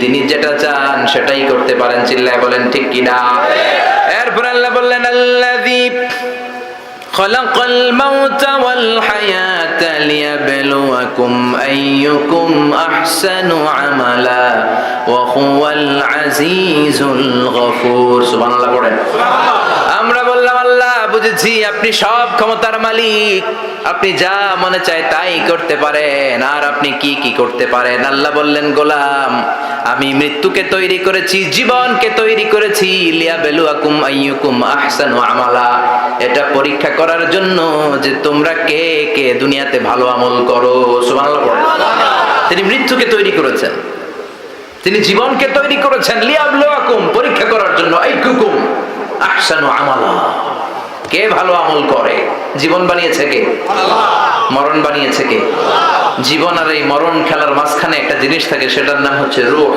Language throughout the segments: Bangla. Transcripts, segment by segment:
তিনি যেটা চান সেটাই করতে পারেন। চিল্লায় বলেন ঠিক কিনা? এরপর আল্লাহ বললেন আল্লাযী خلق الموت والحياة ليبلوكم أيكم أحسن عملا وهو العزيز الغفور سبحان الله পড়েন আমরা বললাম আল্লাহ বুঝেছি আপনি সব ক্ষমতার মালিক আপনি যা মনে চায় তাই করতে পারেন আর আপনি কি কি করতে পারেন আল্লাহ বললেন গোলাম আমি মৃত্যুকে তৈরি করেছি জীবনকে তৈরি করেছি লিয়া বেলুয়াকুম আইয়ুকুম আহসানু আমালা এটা পরীক্ষা করার জন্য যে তোমরা কে কে দুনিয়াতে ভালো আমল করো। তিনি মৃত্যুকে তৈরি করেছেন। তিনি জীবনকে তৈরি করেছেন। লিয়াবলুয়াকুম, পরীক্ষা করার জন্য। কে ভালো আমল করে? জীবন বানিয়েছে কে? মরণ বানিয়েছে কে? জীবন আর এই মরণ খেলার মাঝখানে একটা জিনিস থাকে, সেটার নাম হচ্ছে রুহ।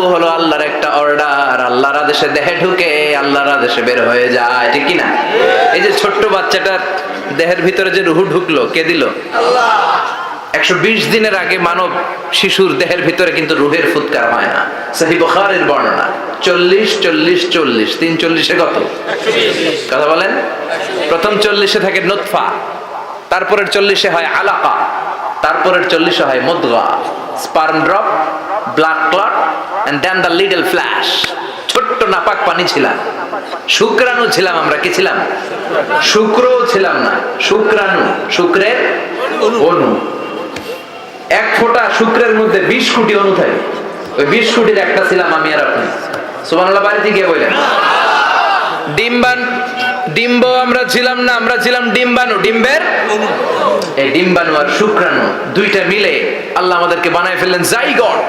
রুহু হলো আল্লাহর একটা অর্ডার আল্লাহর আদেশে দেহে ঢুকে আল্লাহর আদেশে বের হয়ে যায়, ঠিক না এই যে ছোট্ট বাচ্চাটার দেহের ভিতরে যে রুহু ঢুকলো, কে দিল? একশো বিশ দিনের আগে মানব শিশুর দেহের ভিতরে কিন্তু রুহের ফুৎকার হয় না। সহি বখারের বর্ণনা, চল্লিশ চল্লিশ চল্লিশ, তিন চল্লিশে কত? কথা বলেন? প্রথম চল্লিশে থাকে নোৎফা তারপরের চল্লিশে হয় আলাকা, তারপরের চল্লিশে হয় মুদগা, স্পার্ম ড্রপ, ব্লাড ক্লট ছোট্ট নাপাক পানি ছিলাম। শুক্রাণু ছিলাম আমরা, কি ছিলাম? শুক্রও ছিলাম না, শুক্রাণু। শুক্রের অনু এক ফোঁটা শুক্রের মধ্যে বিশ কোটি অনু থাকে। ওই বিশ কোটির একটা ছিলাম আমি আর আপনি। বাড়িতে গিয়ে ডিম্ব আমরা ছিলাম না, আমরা ছিলাম ডিম্বের এই আর শুক্রাণু দুইটা মিলে আল্লাহ আমাদেরকে বানায় ফেললেন, জাইগট।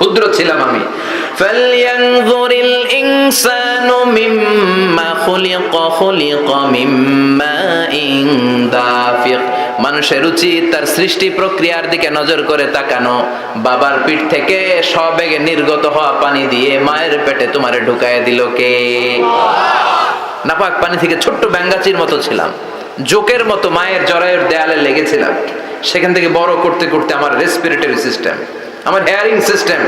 ক্ষুদ্র ছিলাম আমি فلينظر الإنسان مما خلق خلق من ماء دافق মানুষের উচিত তার সৃষ্টি প্রক্রিয়ার দিকে নজর করে তাকানো বাবার পিঠ থেকে সবেগে নির্গত হওয়া পানি দিয়ে মায়ের পেটে তোমারে ঢুকায় দিল কে নাপাক পানি থেকে ছোট্ট ব্যাঙ্গাচির মতো ছিলাম জোকের মতো মায়ের জরায়ুর দেয়ালে লেগেছিলাম সেখান থেকে বড় করতে করতে আমার রেসপিরেটরি সিস্টেম আমার হেয়ারিং সিস্টেম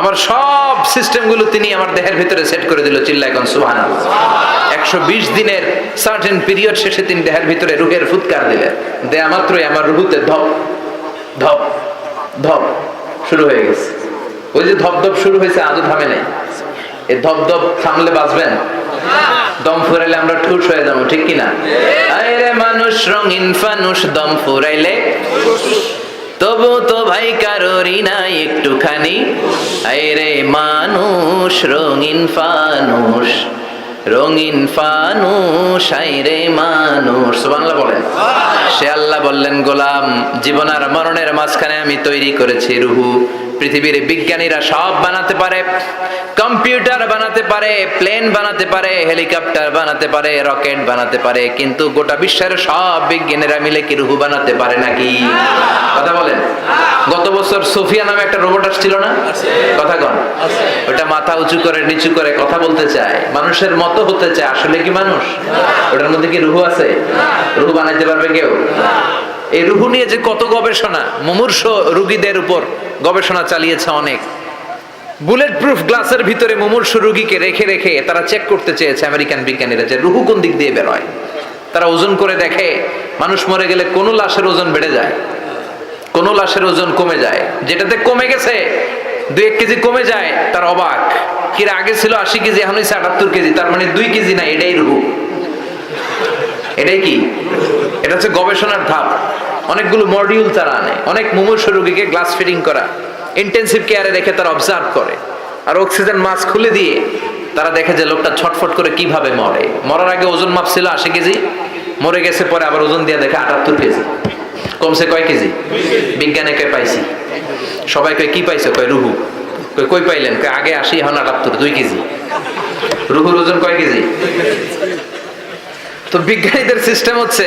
আমার সব সিস্টেমগুলো তিনি আমার দেহের ভিতরে সেট করে দিল চিল্লা এখন সুহান একশো বিশ দিনের সার্টেন পিরিয়ড শেষে তিনি দেহের ভিতরে রুহের ফুৎকার দিলেন। দেয়া মাত্রই আমার রুহুতে ধপ ধপ ধপ শুরু হয়ে গেছে। ওই যে ধপ ধপ শুরু হয়েছে আজও থামে নাই। এই ধপ ধপ থামলে বাঁচবেন? দম ফুরাইলে আমরা ঠুস হয়ে যাব ঠিক কিনা? আরে মানুষ রঙিন ফানুষ দম ফুরাইলে তবু তো ভাই কারোরই না একটুখানি। আরে মানুষ, রঙিন ফানুষ রঙিন ফানুষ, আইরে মানুষ। বাংলা বলেন। সে আল্লাহ বললেন, গোলাম, জীবন আর মরণের মাঝখানে আমি তৈরি করেছি রুহু। পৃথিবীর বিজ্ঞানীরা সব বানাতে পারে, কম্পিউটার বানাতে পারে, প্লেন বানাতে পারে, হেলিকপ্টার বানাতে পারে, রকেট বানাতে পারে, কিন্তু গোটা বিশ্বের সব বিজ্ঞানীরা মিলে কি রুহু বানাতে পারে নাকি? কথা বলেন। গত বছর সোফিয়া নামে একটা রোবট আসছিল না? কথা কন। ওটা মাথা উঁচু করে, নিচু করে কথা বলতে চায়। মানুষের মতো হতে চায়। আসলে কি মানুষ? ওটার মধ্যে কি রুহু আছে? রুহু বানাইতে পারবে কেউ? এই রুহু নিয়ে যে কত গবেষণা, মুমূর্ষ রুগীদের উপর গবেষণা চালিয়েছে অনেক। বুলেট প্রুফ গ্লাসের ভিতরে মুমূর্ষ রুগীকে রেখে রেখে তারা চেক করতে চেয়েছে আমেরিকান বিজ্ঞানীরা যে রুহু কোন দিক দিয়ে বেরোয়। তারা ওজন করে দেখে, মানুষ মরে গেলে কোন লাশের ওজন বেড়ে যায়, কোন লাশের ওজন কমে যায়। যেটাতে কমে গেছে, দুই এক কেজি কমে যায়, তার অবাক। কিরা আগে ছিল আশি কেজি, এখন হয়েছে আটাত্তর কেজি, তার মানে দুই কেজি না, এটাই রুহু। এটাই কি? এটা হচ্ছে গবেষণার ধাপ অনেকগুলো মডিউল তারা আনে। অনেক মুমূর্ষ রোগীকে গ্লাস ফিটিং করা। ইন্টেন্সিভ কেয়ারে রেখে তারা অবজার্ভ করে। আর অক্সিজেন মাস্ক খুলে দিয়ে তারা দেখে যে লোকটা ছটফট করে কীভাবে মরে। মরার আগে ওজন মাপ ছিল আশি কেজি, মরে গেছে পরে আবার ওজন দিয়ে দেখে আটাত্তর কেজি। কমছে কয় কেজি? বিজ্ঞানে কয় পাইছি? সবাই কয়, কি পাইছে? কয়, রুহু। কই কই পাইলেন? কই আগে আসি এখন আটাত্তর, দুই কেজি। রুহুর ওজন কয় কেজি? তো বিজ্ঞানীদের সিস্টেম হচ্ছে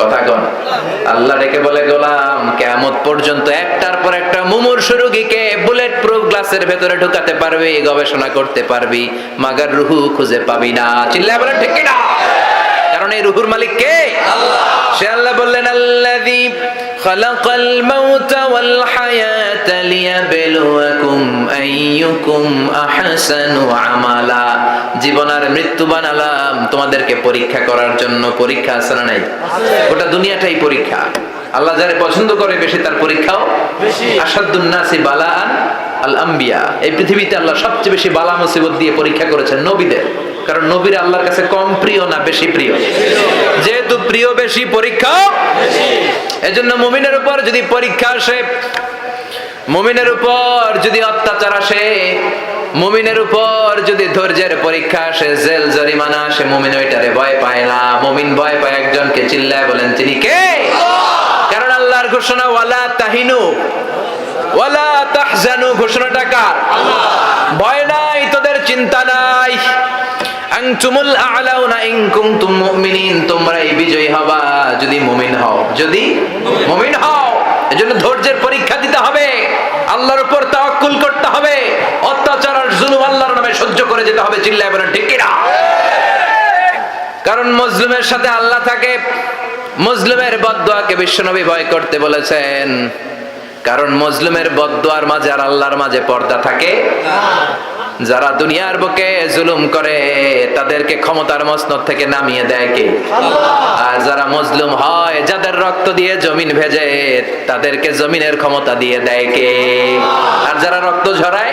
কথা কন। আল্লাহ ডেকে বলে গোলাম কেমত পর্যন্ত একটার পর একটা মুমূর্ষ রোগীকে বুলেট প্রুফ গ্লাসের ভেতরে ঢুকাতে পারবি গবেষণা করতে পারবি মাগার রুহু খুঁজে পাবি না। চিল্লায় বলে ঠিক না কারণ এই রুহুর মালিক কে? সে আল্লাহ বললেন আল্লাযী খালাকাল মাউতা ওয়াল হায়াতা লিয়াবলুয়াকুম আইয়ুকুম আহসানু আমালা। জীবন আর মৃত্যু বানালাম। তোমাদেরকে পরীক্ষা করার জন্য পরীক্ষা আছে না নাই? গোটা দুনিয়াটাই পরীক্ষা। আল্লাহ যারে পছন্দ করে বেশি তার পরীক্ষাও আসাদুন নাসি বালাআন আল আম্বিয়া। এই পৃথিবীতে আল্লাহ সবচেয়ে বেশি বালা মুসিবত দিয়ে পরীক্ষা করেছেন নবীদের। কারণ নবীর আল্লাহর কাছে কম প্রিয় না বেশি প্রিয়? যেহেতু প্রিয় বেশি পরীক্ষা এজন্য মুমিনের উপর যদি পরীক্ষা আসে মুমিনের উপর যদি অত্যাচার আসে মুমিনের উপর যদি ধৈর্যের পরীক্ষা আসে, জেল জরিমানা আসে, মুমিন ওইটারে ভয় পায় না। মুমিন ভয় পায় একজনকে চিল্লায় বলেন, তিনি কে? কারণ আল্লাহর ঘোষণা, ওয়ালা তাহিনু, ওয়ালা তাহজানু ঘোষণাটা কার? ভয় নাই, তোদের চিন্তা নাই। মুমিনিন বিজয়ী হবা যদি মুমিন হও। যদি মুমিন হও, এজন্য ধৈর্যের পরীক্ষা দিতে হবে। আল্লাহর উপর তাওয়াক্কুল করতে হবে অত্যাচার আর জুলুম আল্লাহর নামে সহ্য করে যেতে হবে চিল্লায় বলেন, ঠিক কিনা? কারণ মজলুমের সাথে আল্লাহ থাকে মজলুমের বদদোয়াকে বিশ্বনবী ভয় করতে বলেছেন। কারণ মজলুমের বদদোয়ার মাঝে আর আল্লাহর মাঝে পর্দা থাকে। যারা দুনিয়ার বুকে জুলুম করে, তাদেরকে ক্ষমতার মসনদ থেকে নামিয়ে দেয় কে? আর যারা মজলুম হয়, যাদের রক্ত দিয়ে জমিন ভেজে, তাদেরকে জমিনের ক্ষমতা দিয়ে দেয় কে? আর যারা রক্ত ঝরায়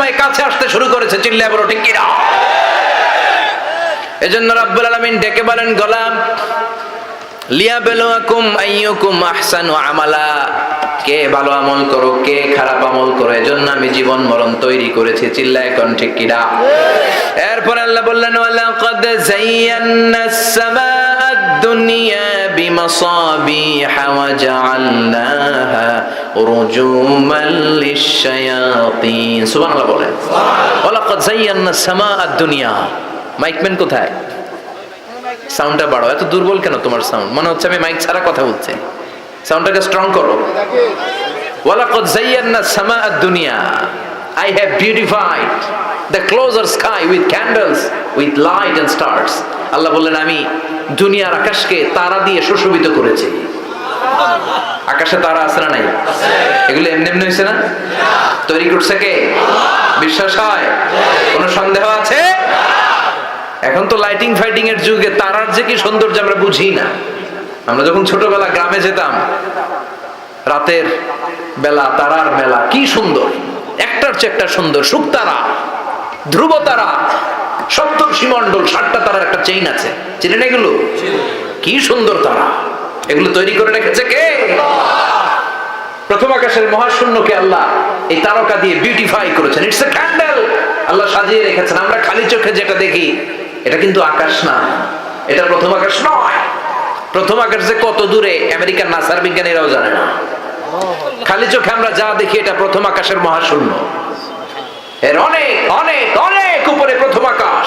সময় কাছে আসতে শুরু করেছে, চিল্লায় বড় ঠিক কিনা? এজন্য রাব্বুল আলামিন ডেকে বলেন, গোলাম, লিয়াবেলুয়াকুম আমালা। করো আমি জীবন মরণ তৈরি করেছি চিল্লা এখন ঠিক আল্লাহ বললেন দুনিয়া বিমাসাবিহ ওয়া জাআলনাহা রুজুমান লিশ-শায়াতিন সুবহানাল্লাহ বলেন। ওয়ালাকাদ যায়্যানাস সামাআদ মাইকম্যান কোথায়? সাউন্ডটা বাড়াও। এত দুর্বল কেন তোমার সাউন্ড? মনে হচ্ছে আমি মাইক ছাড়া কথা বলছি। সাউন্ডটাকে স্ট্রং করো। ওয়ালাকাদ যায়্যানা সামা দুনিয়া। I have beautified the closer sky with candles with light and stars Allah বললেন, আমি দুনিয়ার আকাশকে তারা দিয়ে সুশোভিত করেছি। আকাশে তারা আছে না নাই? এগুলো এমনি এমনি হয়েছে না? তৈরি করছে কে? বিশ্বাস হয়? কোনো সন্দেহ আছে? এখন তো লাইটিং ফাইটিং এর যুগে তারার যে কি সৌন্দর্য আমরা বুঝি না। আমরা যখন ছোটবেলা গ্রামে যেতাম, রাতের বেলা, তারার মেলা কি সুন্দর। একটার চেয়ে একটা সুন্দর, শুকতারা। ধ্রুব তারা সপ্তর্ষি মন্ডল ষাটটা তারার একটা চেইন আছে। চেনেন এগুলো? কি সুন্দর তারা। এগুলো তৈরি করে রেখেছে কে? প্রথম আকাশের মহাশূন্যকে আল্লাহ এই তারকা দিয়ে বিউটিফাই করেছেন। ইটস এ ক্যান্ডেল আল্লাহ সাজিয়ে রেখেছেন। আমরা খালি চোখে যেটা দেখি, এটা কিন্তু আকাশ না। এটা প্রথম আকাশ নয়। প্রথম আকাশ যে কত দূরে, আমেরিকার নাসার বিজ্ঞানীরাও জানে না। খালি চোখে আমরা যা দেখি, এটা প্রথম আকাশের মহাশূন্য। এর অনেক অনেক অনেক উপরে প্রথম আকাশ।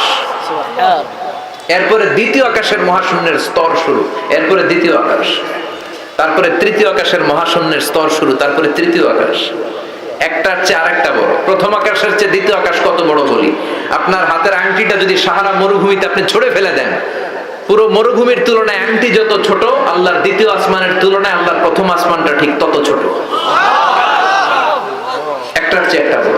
এরপরে দ্বিতীয় আকাশের মহাশূন্যের স্তর শুরু। এরপরে দ্বিতীয় আকাশ। তারপরে তৃতীয় আকাশের মহাশূন্যের স্তর শুরু। তারপরে তৃতীয় আকাশ। একটার চেয়ে আরেকটা বড়। প্রথম আকাশের চেয়ে দ্বিতীয় আকাশ কত বড় বলি? আপনার হাতের আংটিটা যদি সাহারা মরুভূমিতে আপনি ছড়ে ফেলে দেন, পুরো মরুভূমির তুলনায় আংটি যত ছোট, আল্লাহর দ্বিতীয় আসমানের তুলনায় আল্লাহর প্রথম আসমানটা ঠিক তত ছোট। একটার চেয়ে একটা বড়।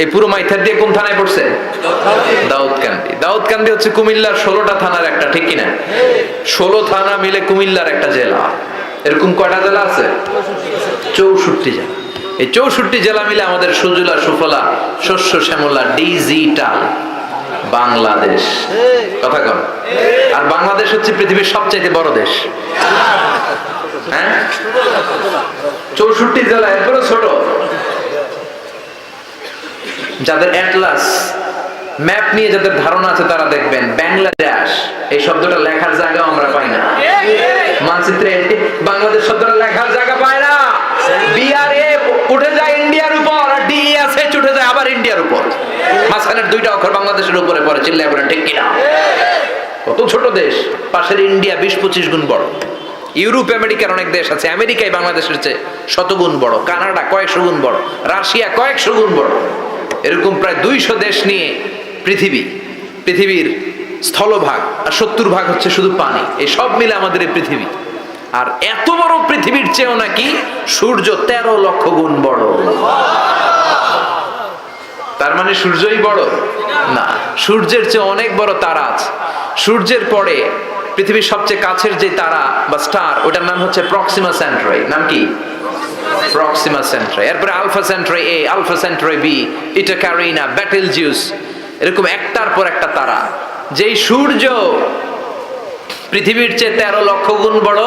এই পুরো মাইথার দিয়ে কোন থানায় পড়ছে? দাউদকান্দি দাউদকান্দি হচ্ছে কুমিল্লার ষোলোটা থানার একটা, ঠিক কিনা? ষোলো থানা মিলে কুমিল্লার একটা জেলা। এরকম কয়টা জেলা আছে? চৌষট্টি জেলা। এই চৌষট্টি জেলা মিলে আমাদের সুজলা, সুফলা, শস্য, শ্যামলা, ডিজিটাল বাংলাদেশ। কথা কন। আর বাংলাদেশ হচ্ছে পৃথিবীর সবচাইতে বড় দেশ। হ্যাঁ? চৌষট্টি জেলা এরপরে ছোট। যাদের অ্যাটলাস ম্যাপ নিয়ে যাদের ধারণা আছে তারা দেখবেন। বাংলাদেশ, এই শব্দটা লেখার জায়গা আমরা পাই না। মানচিত্রে বাংলাদেশ শব্দটা লেখার জায়গা পায় না। উঠে যায় ইন্ডিয়ার উপর আর উঠে যায় আবার ইন্ডিয়ার উপর। মাঝখানের দুইটা অক্ষর বাংলাদেশের উপরে পড়ে ঠিক কিনা? কত ছোট দেশ। পাশের ইন্ডিয়া বিশ পঁচিশ গুণ বড়। ইউরোপ, আমেরিকার অনেক দেশ আছে। আমেরিকায় বাংলাদেশের চেয়ে শতগুণ বড়। কানাডা কয়েকশো গুণ বড়। রাশিয়া কয়েকশো গুণ বড়। এরকম প্রায় দুইশো দেশ নিয়ে পৃথিবী, পৃথিবীর স্থলভাগ আর সত্তর ভাগ হচ্ছে শুধু পানি। এই সব মিলে আমাদের এই পৃথিবী। আর এত বড় পৃথিবীর চেয়েও নাকি সূর্য তেরো লক্ষ গুণ বড়। তার মানে সূর্যই বড়? না, সূর্যের চেয়ে অনেক বড় তারা আছে। সূর্যের পরে পৃথিবীর সবচেয়ে কাছের যে তারা বা স্টার, ওটার নাম হচ্ছে প্রক্সিমা সেন্ট্রাই নাম কি? প্রক্সিমা সেন্ট্রাই এরপরে Alpha Centauri A Alpha Centauri B Eta Carinae Betelgeuse এরকম একটার পর একটা তারা। যেই সূর্য পৃথিবীর চেয়ে তেরো লক্ষ গুণ বড়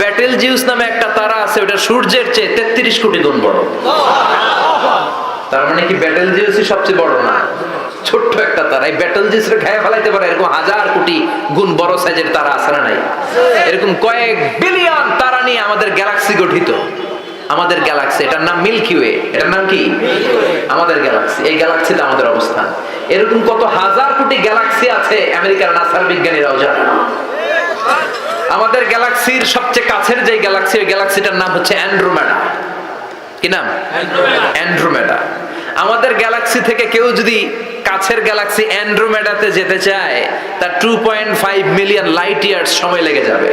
ব্যাটেল জিউস নামে একটা তারা আছে, ওটা সূর্যের চেয়ে তেত্রিশ কোটি গুণ বড়। তার মানে কি ব্যাটেল জিউসই সবচেয়ে বড় না? ছোট্ট একটা তারা। এই ব্যাটেল জিউসের খেয়ে ফেলাইতে পারে, এরকম হাজার কোটি গুণ বড় সাইজের তারা আছে না নাই? এরকম কয়েক বিলিয়ন তারা নিয়ে আমাদের গ্যালাক্সি গঠিত। আমাদের গ্যালাক্সি এটার নাম মিল্কি ওয়ে এটার নাম কি? আমাদের গ্যালাক্সি এই গ্যালাক্সিতে আমাদের অবস্থান। এরকম কত হাজার কোটি গ্যালাক্সি আছে আমেরিকার নাসার বিজ্ঞানীরাও জানে আমাদের গ্যালাক্সির সবচেয়ে কাছের যে গ্যালাক্সি ওই গ্যালাক্সিটার নাম হচ্ছে অ্যান্ড্রোমেডা কি নাম? অ্যান্ড্রোমেডা আমাদের গ্যালাক্সি থেকে কেউ যদি কাছের গ্যালাক্সি অ্যান্ড্রোমেডাতে যেতে চায় তার two point five million light years সময় লেগে যাবে।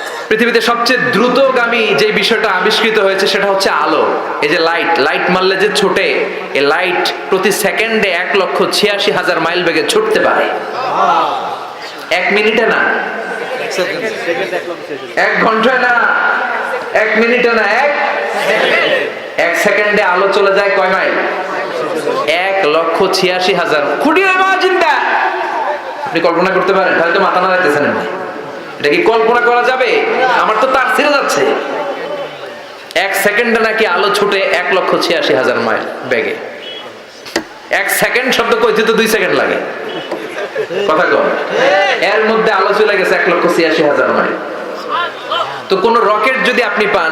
পৃথিবীতে সবচেয়ে দ্রুতগামী যে বিষয়টা আবিষ্কৃত হয়েছে সেটা হচ্ছে আলো। এই যে লাইট লাইট মারলে যে ছোটে এই লাইট প্রতি সেকেন্ডে এক লক্ষ ছিয়াশি হাজার মাইল বেগে ছুটতে পারে। এক মিনিটে না? এক ঘন্টায় না? এক মিনিটে না? এক? এক সেকেন্ডে আলো চলে যায় কয় মাইল এক লক্ষ ছিয়াশি হাজার। খুঁটি চিন্তা আপনি কল্পনা করতে পারেন, তাহলে তো মাথা নাড়াইতেছেন না এটা কি কল্পনা করা যাবে? আমার তো তার ছেড়ে যাচ্ছে। এক সেকেন্ডে নাকি আলো ছুটে এক লক্ষ ছিয়াশি হাজার মাইল ব্যাগে এক সেকেন্ড শব্দ কইতে তো দুই সেকেন্ড লাগে। কথা কম। এর মধ্যে আলো চলে গেছে এক লক্ষ ছিয়াশি হাজার মাইল। তো কোন রকেট যদি আপনি পান